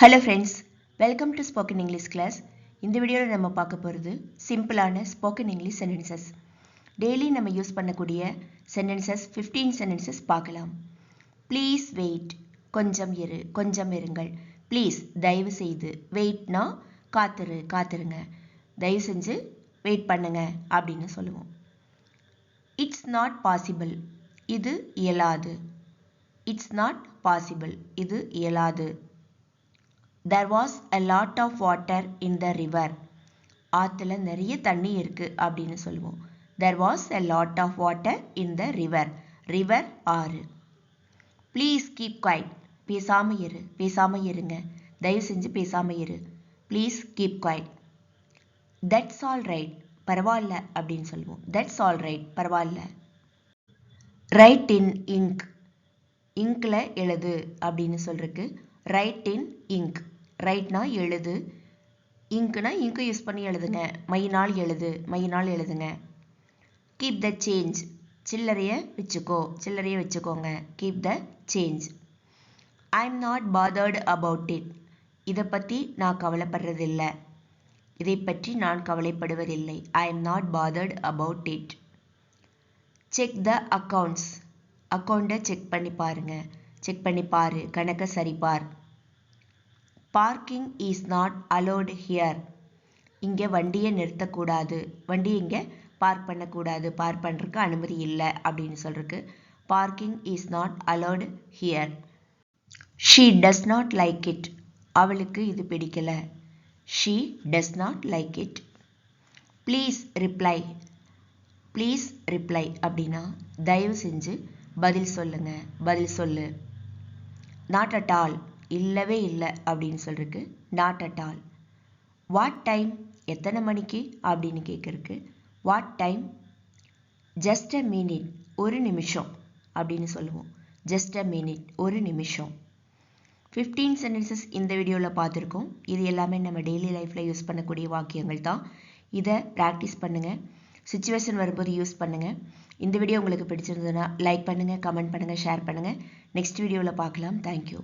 Hello friends welcome to spoken English class இந்த வீடியோவில் நம்ம பார்க்க போகிறது சிம்பிளான ஸ்போக்கன் இங்கிலீஷ் சென்டென்சஸ் டெய்லி நம்ம யூஸ் பண்ணக்கூடிய சென்டென்சஸ் 15 சென்டென்சஸ் பார்க்கலாம். ப்ளீஸ் வெயிட் கொஞ்சம் இரு கொஞ்சம் இருங்கள். ப்ளீஸ் தயவு செய்து. வெயிட்னா காத்துரு காத்திருங்க. தயவு செஞ்சு வெயிட் பண்ணுங்க அப்படின்னு சொல்லுவோம். இட்ஸ் நாட் பாசிபிள் இது இயலாது. இட்ஸ் நாட் பாசிபிள் இது இயலாது. There was a lot of water in the river ஆற்றுல நிறைய தண்ணி இருக்கு அப்படின்னு சொல்லுவோம். There was a lot of water in the river river ஆறு. ப்ளீஸ் கீப் குவைட் பேசாமல் இரு. பேசாமல் இருங்க. தயவு செஞ்சு பேசாமல் இரு. Please keep quiet that's all right பரவாயில்ல அப்படின்னு சொல்லுவோம். தட்ஸ் ஆல் ரைட் பரவாயில்ல. ரைட் இன் இங்க் இங்கில் எழுது அப்படின்னு சொல்கிறதுக்கு ரைட் இன் இங்க் ரைட்னா எழுது. இங்க்னா இங்கு யூஸ் பண்ணி எழுதுங்க. மையினால் எழுது. மையினால் எழுதுங்க. கீப் த சேஞ்ச் சில்லறையை வச்சுக்கோ. சில்லறையை வச்சுக்கோங்க. Keep the change I am not bothered about it இதை பற்றி நான் கவலைப்படுறதில்லை. இதை பற்றி நான் கவலைப்படுவதில்லை. I am not bothered about it check the accounts அக்கௌண்ட்டை செக் பண்ணி பாருங்க. செக் பண்ணி பாரு. கணக்கை சரிபார். Parking is not allowed here இங்கே வண்டியை நிறுத்தக்கூடாது. வண்டி இங்கே பார்க் பண்ணக்கூடாது. பார்க் பண்ணுறதுக்கு அனுமதி இல்லை அப்படின்னு சொல்கிறதுக்கு parking is not allowed here she does not like it அவளுக்கு இது பிடிக்கல. She does not like it please reply please reply அப்படின்னா தயவு செஞ்சு பதில் சொல்லுங்க. பதில் சொல்லு. நாட் அட் ஆல் இல்லவே இல்லை அப்படின்னு சொல்லிருக்கு not at all what time எத்தனை மணிக்கு அப்படின்னு கேட்குறக்கு what time just a minute ஒரு நிமிஷம் அப்படின்னு சொல்லுவோம். ஜஸ்ட் அ மினிட் ஒரு நிமிஷம். ஃபிஃப்டீன் சென்டென்சஸ் இந்த வீடியோவில் பார்த்துருக்கோம். இது எல்லாமே நம்ம டெய்லி லைஃப்பில் யூஸ் பண்ணக்கூடிய வாக்கியங்கள் தான். இதை ப்ராக்டிஸ் பண்ணுங்கள் சுச்சுவேஷன் வரும்போது யூஸ் பண்ணுங்கள் இந்த வீடியோ உங்களுக்கு பிடிச்சிருந்ததுன்னா லைக் பண்ணுங்கள் கமெண்ட் பண்ணுங்கள் ஷேர் பண்ணுங்கள் நெக்ஸ்ட் வீடியோவில் பார்க்கலாம். தேங்க்யூ